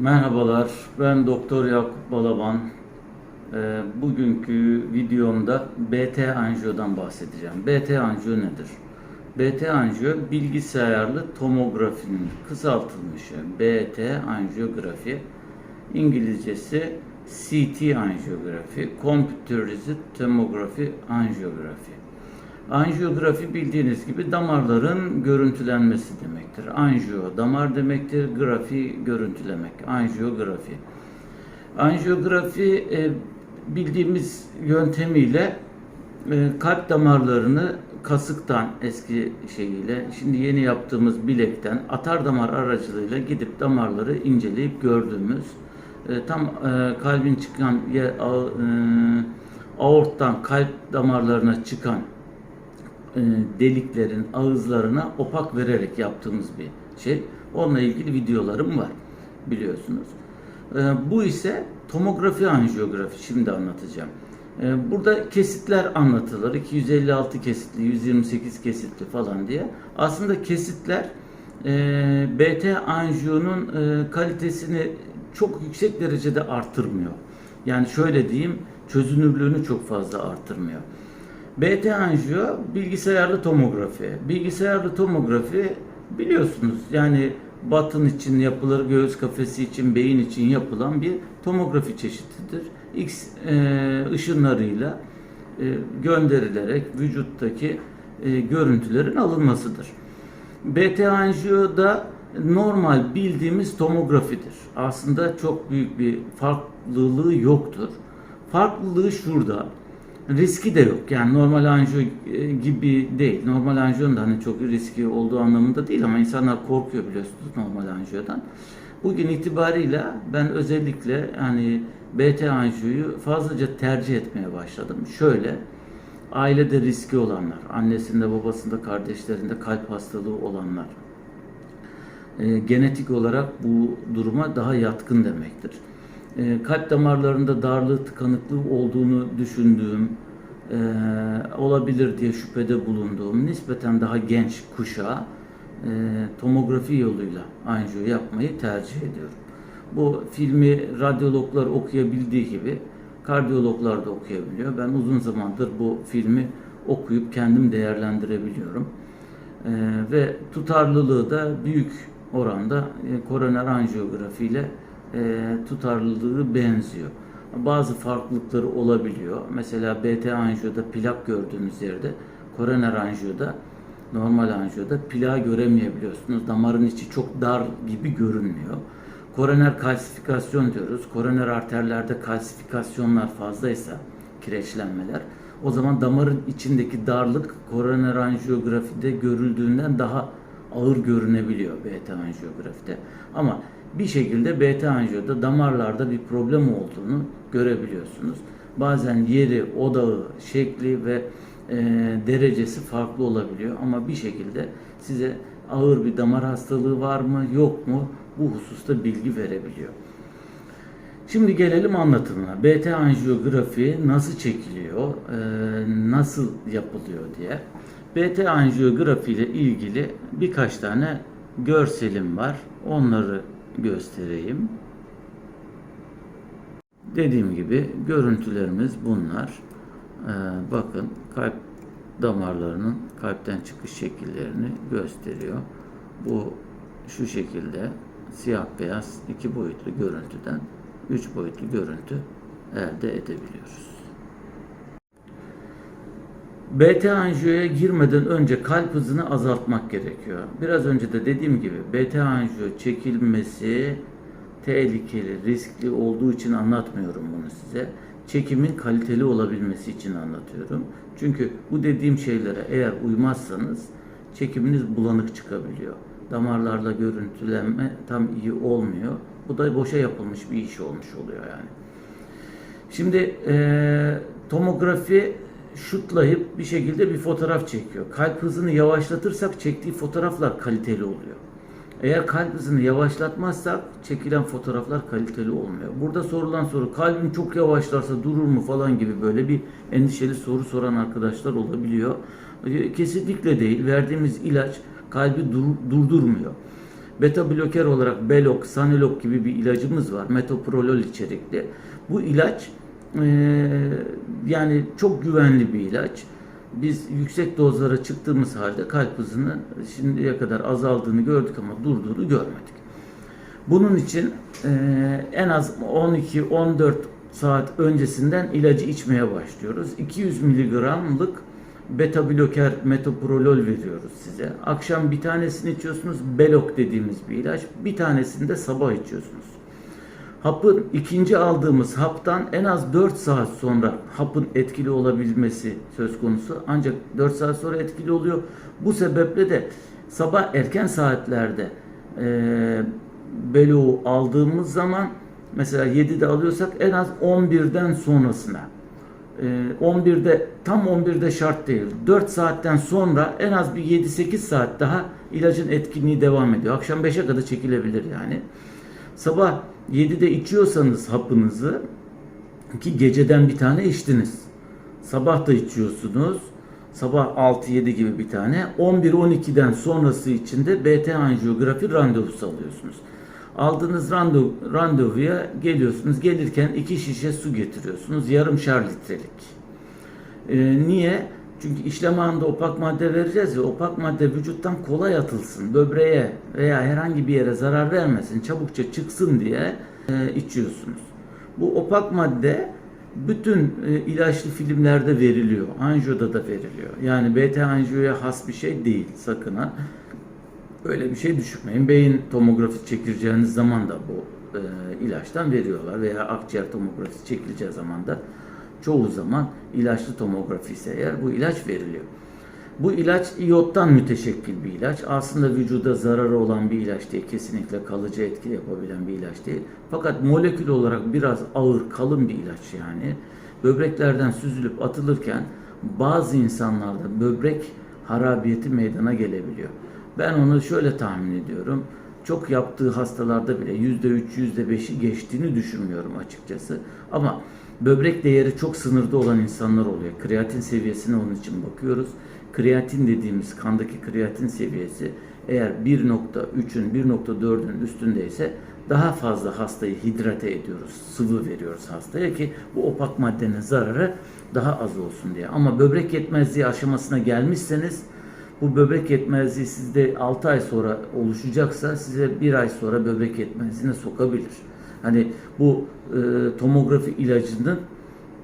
Merhabalar, ben Doktor Yakup Balaban. Ee, Bugünkü videomda BT anjiyodan bahsedeceğim. BT anjiyo nedir? BT anjiyo bilgisayarlı tomografinin kısaltılmışı BT anjiyografi. İngilizcesi CT anjiyografi, Computerized Tomography Anjiyografi. Anjiyografi bildiğiniz gibi damarların görüntülenmesi demektir. Anjiyo damar demektir, grafi görüntülemek. Anjiyografi. Anjiyografi e, bildiğimiz yöntemiyle e, kalp damarlarını kasıktan eski şeyiyle şimdi yeni yaptığımız bilekten atar damar aracılığıyla gidip damarları inceleyip gördüğümüz e, tam kalbin çıkan aorttan kalp damarlarına çıkan deliklerin ağızlarına opak vererek yaptığımız bir şey. Onunla ilgili videolarım var biliyorsunuz. E, bu ise tomografi anjiyografi şimdi anlatacağım. E, burada kesitler anlatılır. 256 kesitli, 128 kesitli falan diye. Aslında kesitler e, BT anjiyonun e, kalitesini çok yüksek derecede artırmıyor. Yani şöyle diyeyim, çözünürlüğünü çok fazla artırmıyor. BT anjiyo bilgisayarlı tomografi. Bilgisayarlı tomografi biliyorsunuz yani batın için yapılır, göğüs kafesi için, beyin için yapılan bir tomografi çeşididir. X e, ışınlarıyla e, gönderilerek vücuttaki e, görüntülerin alınmasıdır. BT anjiyo da normal bildiğimiz tomografidir. Aslında çok büyük bir farklılığı yoktur. Farklılığı şurada riski de yok. Yani normal anjiyo e, gibi değil. Normal anjiyonun da hani çok riski olduğu anlamında değil ama insanlar korkuyor biliyorsunuz normal anjiyodan. Bugün itibarıyla ben özellikle hani BT anjiyoyu fazlaca tercih etmeye başladım. Şöyle ailede riski olanlar, annesinde, babasında, kardeşlerinde kalp hastalığı olanlar, e, genetik olarak bu duruma daha yatkın demektir. E, kalp damarlarında darlığı, tıkanıklığı olduğunu düşündüğüm, e, olabilir diye şüphede bulunduğum nispeten daha genç kuşağa e, tomografi yoluyla anjiyo yapmayı tercih ediyorum. Bu filmi radyologlar okuyabildiği gibi kardiyologlar da okuyabiliyor. Ben uzun zamandır bu filmi okuyup kendim değerlendirebiliyorum. E, ve tutarlılığı da büyük oranda koroner anjiyografi ile tutarlılığı benziyor. Bazı farklılıkları olabiliyor. Mesela BT anjiyoda plak gördüğünüz yerde koroner anjiyoda normal anjiyoda plak göremeyebiliyorsunuz. Damarın içi çok dar gibi görünmüyor. Koroner kalsifikasyon diyoruz. Koroner arterlerde kalsifikasyonlar fazlaysa kireçlenmeler o zaman damarın içindeki darlık koroner anjiyografide görüldüğünden daha ağır görünebiliyor BT anjiyografide. Ama bir şekilde BT anjiyoda damarlarda bir problem olduğunu görebiliyorsunuz. Bazen yeri, odağı, şekli ve e, derecesi farklı olabiliyor ama bir şekilde size ağır bir damar hastalığı var mı yok mu bu hususta bilgi verebiliyor. Şimdi gelelim anlatımına. BT anjiyografi nasıl çekiliyor, e, nasıl yapılıyor diye. BT anjiyografi ile ilgili birkaç tane görselim var. Onları göstereyim. Dediğim gibi görüntülerimiz bunlar. Ee, bakın kalp damarlarının kalpten çıkış şekillerini gösteriyor. Bu şu şekilde siyah beyaz iki boyutlu görüntüden üç boyutlu görüntü elde edebiliyoruz. BT anjiyoya girmeden önce kalp hızını azaltmak gerekiyor. Biraz önce de dediğim gibi BT anjiyo çekilmesi tehlikeli, riskli olduğu için anlatmıyorum bunu size. Çekimin kaliteli olabilmesi için anlatıyorum. Çünkü bu dediğim şeylere eğer uymazsanız çekiminiz bulanık çıkabiliyor. Damarlarla görüntülenme tam iyi olmuyor. Bu da boşa yapılmış bir iş olmuş oluyor yani. Şimdi e, tomografi şutlayıp bir şekilde bir fotoğraf çekiyor. Kalp hızını yavaşlatırsak çektiği fotoğraflar kaliteli oluyor. Eğer kalp hızını yavaşlatmazsak çekilen fotoğraflar kaliteli olmuyor. Burada sorulan soru kalbim çok yavaşlarsa durur mu falan gibi böyle bir endişeli soru soran arkadaşlar olabiliyor. Kesinlikle değil. Verdiğimiz ilaç kalbi dur- durdurmuyor. Beta bloker olarak Belok, Sanilok gibi bir ilacımız var. Metoprolol içerikli. Bu ilaç e, yani çok güvenli bir ilaç. Biz yüksek dozlara çıktığımız halde kalp hızını şimdiye kadar azaldığını gördük ama durduğunu görmedik. Bunun için e, en az 12-14 saat öncesinden ilacı içmeye başlıyoruz. 200 miligramlık beta bloker metoprolol veriyoruz size. Akşam bir tanesini içiyorsunuz. Belok dediğimiz bir ilaç. Bir tanesini de sabah içiyorsunuz. Hapın ikinci aldığımız haptan en az 4 saat sonra hapın etkili olabilmesi söz konusu. Ancak 4 saat sonra etkili oluyor. Bu sebeple de sabah erken saatlerde e, Beloğu aldığımız zaman mesela 7'de alıyorsak en az 11'den sonrasına e, 11'de tam 11'de şart değil. 4 saatten sonra en az bir 7-8 saat daha ilacın etkinliği devam ediyor. Akşam 5'e kadar çekilebilir yani. Sabah 7'de içiyorsanız hapınızı ki geceden bir tane içtiniz. Sabah da içiyorsunuz. Sabah 6-7 gibi bir tane. 11-12'den sonrası için de BT anjiyografi randevusu alıyorsunuz. Aldığınız randevu, randevuya geliyorsunuz. Gelirken iki şişe su getiriyorsunuz. Yarımşar litrelik. Ee, niye? Çünkü işlem anında opak madde vereceğiz ya opak madde vücuttan kolay atılsın. Böbreğe veya herhangi bir yere zarar vermesin. Çabukça çıksın diye e, içiyorsunuz. Bu opak madde bütün e, ilaçlı filmlerde veriliyor. Anjiyoda da veriliyor. Yani BT anjiyoya has bir şey değil sakın ha. Böyle bir şey düşünmeyin. Beyin tomografisi çekileceğiniz zaman da bu e, ilaçtan veriyorlar veya akciğer tomografisi çekileceği zaman da çoğu zaman ilaçlı tomografi ise eğer bu ilaç veriliyor. Bu ilaç iyottan müteşekkil bir ilaç. Aslında vücuda zararı olan bir ilaç değil. Kesinlikle kalıcı etki yapabilen bir ilaç değil. Fakat molekül olarak biraz ağır, kalın bir ilaç yani. Böbreklerden süzülüp atılırken bazı insanlarda böbrek harabiyeti meydana gelebiliyor. Ben onu şöyle tahmin ediyorum. Çok yaptığı hastalarda bile %3, %5'i geçtiğini düşünmüyorum açıkçası. Ama böbrek değeri çok sınırda olan insanlar oluyor. Kreatin seviyesine onun için bakıyoruz. Kreatin dediğimiz kandaki kreatin seviyesi eğer 1.3'ün 1.4'ün üstündeyse daha fazla hastayı hidrate ediyoruz. Sıvı veriyoruz hastaya ki bu opak maddenin zararı daha az olsun diye. Ama böbrek yetmezliği aşamasına gelmişseniz bu böbrek yetmezliği sizde 6 ay sonra oluşacaksa size bir ay sonra böbrek yetmezliğine sokabilir. Hani bu e, tomografi ilacının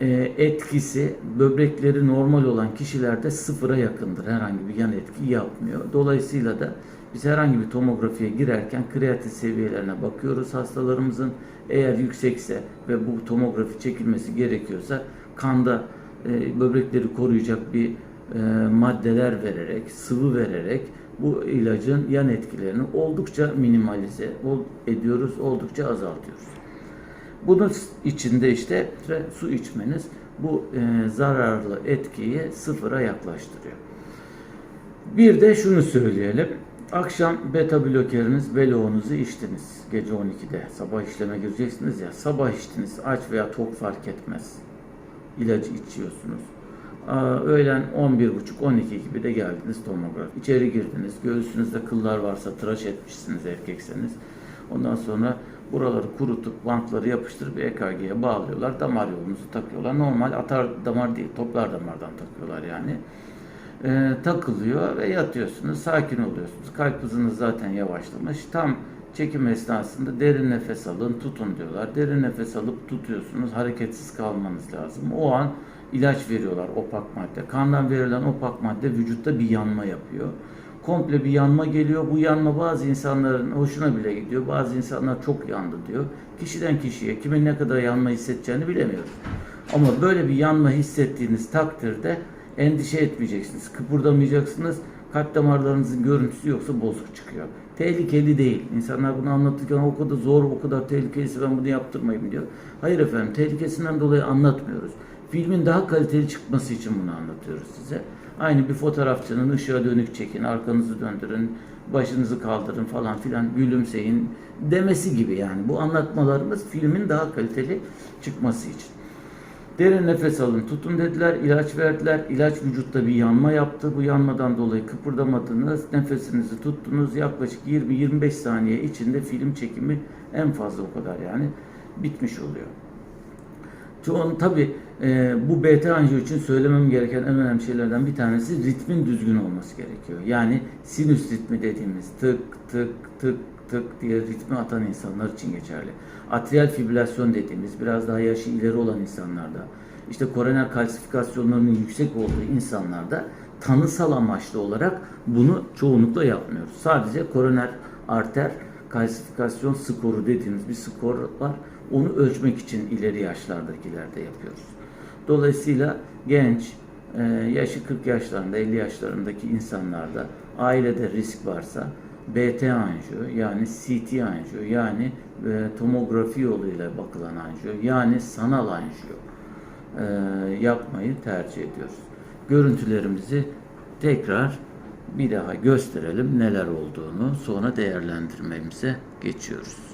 e, etkisi böbrekleri normal olan kişilerde sıfıra yakındır. Herhangi bir yan etki yapmıyor. Dolayısıyla da biz herhangi bir tomografiye girerken kreatin seviyelerine bakıyoruz hastalarımızın. Eğer yüksekse ve bu tomografi çekilmesi gerekiyorsa kanda e, böbrekleri koruyacak bir maddeler vererek, sıvı vererek bu ilacın yan etkilerini oldukça minimalize ediyoruz, oldukça azaltıyoruz. Bunun içinde işte su içmeniz bu e, zararlı etkiyi sıfıra yaklaştırıyor. Bir de şunu söyleyelim. Akşam beta blokeriniz, beloğunuzu içtiniz. Gece 12'de sabah işleme gireceksiniz ya. Sabah içtiniz. Aç veya tok fark etmez. İlacı içiyorsunuz. Öğlen 11.30-12 gibi de geldiniz tomografi. İçeri girdiniz. Göğsünüzde kıllar varsa tıraş etmişsiniz erkekseniz. Ondan sonra buraları kurutup bantları yapıştırıp EKG'ye bağlıyorlar. Damar yolunuzu takıyorlar. Normal atar damar değil, toplar damardan takıyorlar yani. Ee, takılıyor ve yatıyorsunuz. Sakin oluyorsunuz. Kalp hızınız zaten yavaşlamış. Tam çekim esnasında derin nefes alın, tutun diyorlar. Derin nefes alıp tutuyorsunuz. Hareketsiz kalmanız lazım. O an ilaç veriyorlar opak madde. Kandan verilen opak madde vücutta bir yanma yapıyor. Komple bir yanma geliyor. Bu yanma bazı insanların hoşuna bile gidiyor. Bazı insanlar çok yandı diyor. Kişiden kişiye kimin ne kadar yanma hissedeceğini bilemiyoruz. Ama böyle bir yanma hissettiğiniz takdirde endişe etmeyeceksiniz. Kıpırdamayacaksınız. Kalp damarlarınızın görüntüsü yoksa bozuk çıkıyor. Tehlikeli değil. İnsanlar bunu anlatırken o kadar zor, o kadar tehlikeliyse ben bunu yaptırmayayım diyor. Hayır efendim, tehlikesinden dolayı anlatmıyoruz filmin daha kaliteli çıkması için bunu anlatıyoruz size. Aynı bir fotoğrafçının ışığa dönük çekin, arkanızı döndürün, başınızı kaldırın falan filan gülümseyin demesi gibi yani. Bu anlatmalarımız filmin daha kaliteli çıkması için. Derin nefes alın, tutun dediler, ilaç verdiler. İlaç vücutta bir yanma yaptı. Bu yanmadan dolayı kıpırdamadınız, nefesinizi tuttunuz. Yaklaşık 20-25 saniye içinde film çekimi en fazla o kadar yani bitmiş oluyor. Çoğun tabi bu BT anjiyo için söylemem gereken en önemli şeylerden bir tanesi ritmin düzgün olması gerekiyor. Yani sinüs ritmi dediğimiz tık tık tık tık diye ritmi atan insanlar için geçerli. Atrial fibrilasyon dediğimiz biraz daha yaşı ileri olan insanlarda, işte koroner kalsifikasyonlarının yüksek olduğu insanlarda tanısal amaçlı olarak bunu çoğunlukla yapmıyoruz. Sadece koroner arter kalsifikasyon skoru dediğimiz bir skor var. Onu ölçmek için ileri yaşlardakilerde yapıyoruz. Dolayısıyla genç, e, yaşı 40 yaşlarında, 50 yaşlarındaki insanlarda ailede risk varsa BT anjiyo yani CT anjiyo yani e, tomografi yoluyla bakılan anjiyo yani sanal anjiyo e, yapmayı tercih ediyoruz. Görüntülerimizi tekrar bir daha gösterelim neler olduğunu sonra değerlendirmemize geçiyoruz.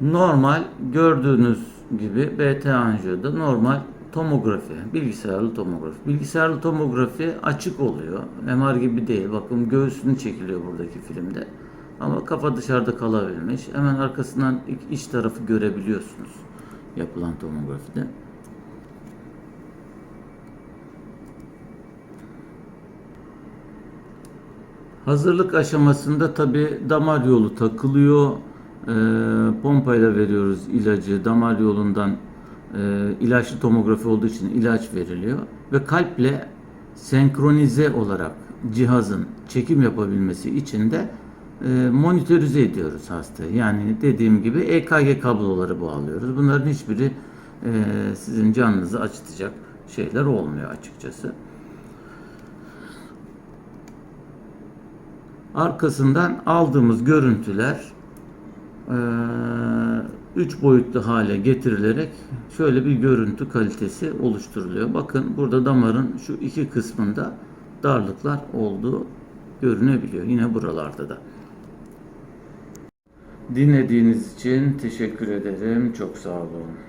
Normal gördüğünüz gibi BT anjiyoda normal tomografi, bilgisayarlı tomografi. Bilgisayarlı tomografi açık oluyor. MR gibi değil. Bakın göğsünü çekiliyor buradaki filmde. Ama kafa dışarıda kalabilmiş. Hemen arkasından iç tarafı görebiliyorsunuz yapılan tomografide. Hazırlık aşamasında tabi damar yolu takılıyor. E, pompayla veriyoruz ilacı. Damar yolundan e, ilaçlı tomografi olduğu için ilaç veriliyor. Ve kalple senkronize olarak cihazın çekim yapabilmesi için de e, monitörize ediyoruz hastayı. Yani dediğim gibi EKG kabloları bağlıyoruz. Bunların hiçbiri e, sizin canınızı acıtacak şeyler olmuyor açıkçası. Arkasından aldığımız görüntüler 3 boyutlu hale getirilerek şöyle bir görüntü kalitesi oluşturuluyor. Bakın burada damarın şu iki kısmında darlıklar olduğu görünebiliyor. Yine buralarda da. Dinlediğiniz için teşekkür ederim. Çok sağ olun.